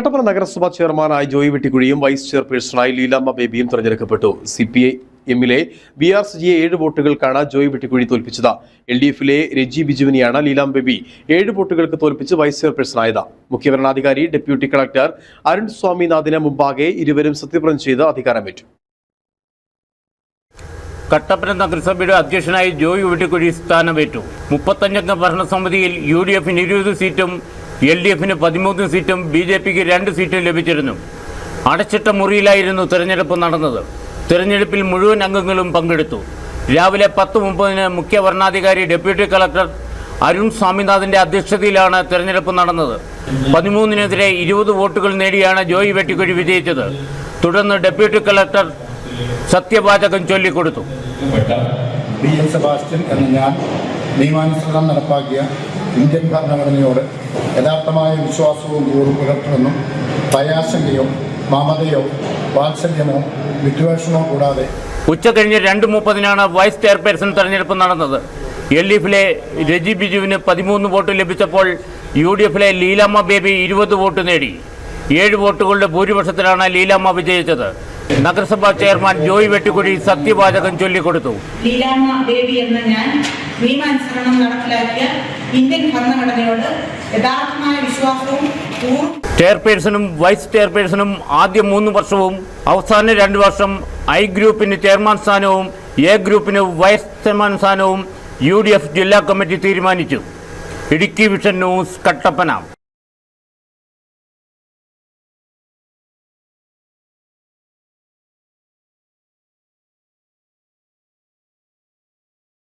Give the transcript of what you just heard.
കട്ടപ്പന നഗരസഭാ ചെയർമാനായി ജോയി വെട്ടിക്കുഴിയും വൈസ് ചെയർപേഴ്സണായി ലീലാമ്മ ബേബിയും തെരഞ്ഞെടുക്കപ്പെട്ടു. സി പി ഐ എമ്മിലെ ബി ആർ സിജിയെ ഏഴ് വോട്ടുകൾക്കാണ് ജോയി വെട്ടിക്കുഴി തോൽപ്പിച്ചത്. എൽ ഡി എഫിലെ രജി ബിജുവിനെയാണ് ലീലാം ബേബി ഏഴ് വോട്ടുകൾക്ക് തോൽപ്പിച്ച് വൈസ് ചെയർപേഴ്സണായത്. മുഖ്യഭരണാധികാരി ഡെപ്യൂട്ടി കളക്ടർ അരുൺ സ്വാമിനാഥിന് മുമ്പാകെ ഇരുവരും സത്യപ്രതിജ്ഞ ചെയ്ത് അധികാരമേറ്റു. കട്ടപ്പന നഗരസഭയുടെ അധ്യക്ഷനായി ജോയി വെട്ടിക്കുഴി സ്ഥാനമേറ്റു. മുപ്പത്തഞ്ചംഗ ഭരണസമിതിയിൽ യു ഡി എഫിന് ഇരുപത് സീറ്റും എൽ ഡി എഫിന് പതിമൂന്ന് സീറ്റും ബി ജെ പിക്ക് രണ്ട് സീറ്റും ലഭിച്ചിരുന്നു. അടച്ചിട്ട മുറിയിലായിരുന്നു തിരഞ്ഞെടുപ്പ് നടന്നത്. തിരഞ്ഞെടുപ്പിൽ മുഴുവൻ അംഗങ്ങളും പങ്കെടുത്തു. രാവിലെ പത്ത് മുപ്പതിന് മുഖ്യ വരണാധികാരി ഡെപ്യൂട്ടി കളക്ടർ അരുൺ സ്വാമിനാഥിന്റെ അധ്യക്ഷതയിലാണ് തെരഞ്ഞെടുപ്പ് നടന്നത്. പതിമൂന്നിനെതിരെ ഇരുപത് വോട്ടുകൾ നേടിയാണ് ജോയി വെട്ടിക്കുഴി വിജയിച്ചത്. തുടർന്ന് ഡെപ്യൂട്ടി കളക്ടർ സത്യവാചകം ചൊല്ലിക്കൊടുത്തു. ബി എൻ സെബാസ്റ്റ്യൻ എന്ന ഞാൻ നിയമാനുസൃതം നടപ്പാക്കിയ ഇന്ത്യൻ ഭരണഘടനയോട് യഥാർത്ഥമായ വിശ്വാസവും കൂറും പുലർത്തുമെന്നും ഭയാശങ്കയോ മമതയോ വാത്സല്യമോ വിദ്വേഷമോ കൂടാതെ ഉച്ചകഴിഞ്ഞ് രണ്ട് മുപ്പതിനാണ് വൈസ് ചെയർപേഴ്സൺ തെരഞ്ഞെടുപ്പ് നടന്നത്. എൽ ഡി എഫിലെ രജി ബിജുവിന് പതിമൂന്ന് വോട്ട് ലഭിച്ചപ്പോൾ യു ഡി എഫിലെ ലീലാമ്മ ബേബി ഇരുപത് വോട്ട് നേടി. ഏഴ് വോട്ടുകളുടെ ഭൂരിപക്ഷത്തിലാണ് ലീലാമ്മ വിജയിച്ചത്. നഗരസഭാ ചെയർമാൻ ജോയ് വെട്ടിക്കുഴി സത്യവാചകം ചൊല്ലിക്കൊടുത്തു. ലീലാമ്മ ബേബി എന്ന ഞാൻ നിയമാനുസരണം നടപ്പിലാക്കിയ ഇന്ത്യൻ യഥാർത്ഥമായ വിശ്വാസവും ചെയർപേഴ്സണും വൈസ് ചെയർപേഴ്സണും ആദ്യ മൂന്ന് വർഷവും അവസാന രണ്ട് വർഷം ഐ ഗ്രൂപ്പിന് ചെയർമാൻ സ്ഥാനവും എ ഗ്രൂപ്പിന് വൈസ് ചെയർമാൻ സ്ഥാനവും യു ജില്ലാ കമ്മിറ്റി തീരുമാനിച്ചു. Idukki vision news Kattappana.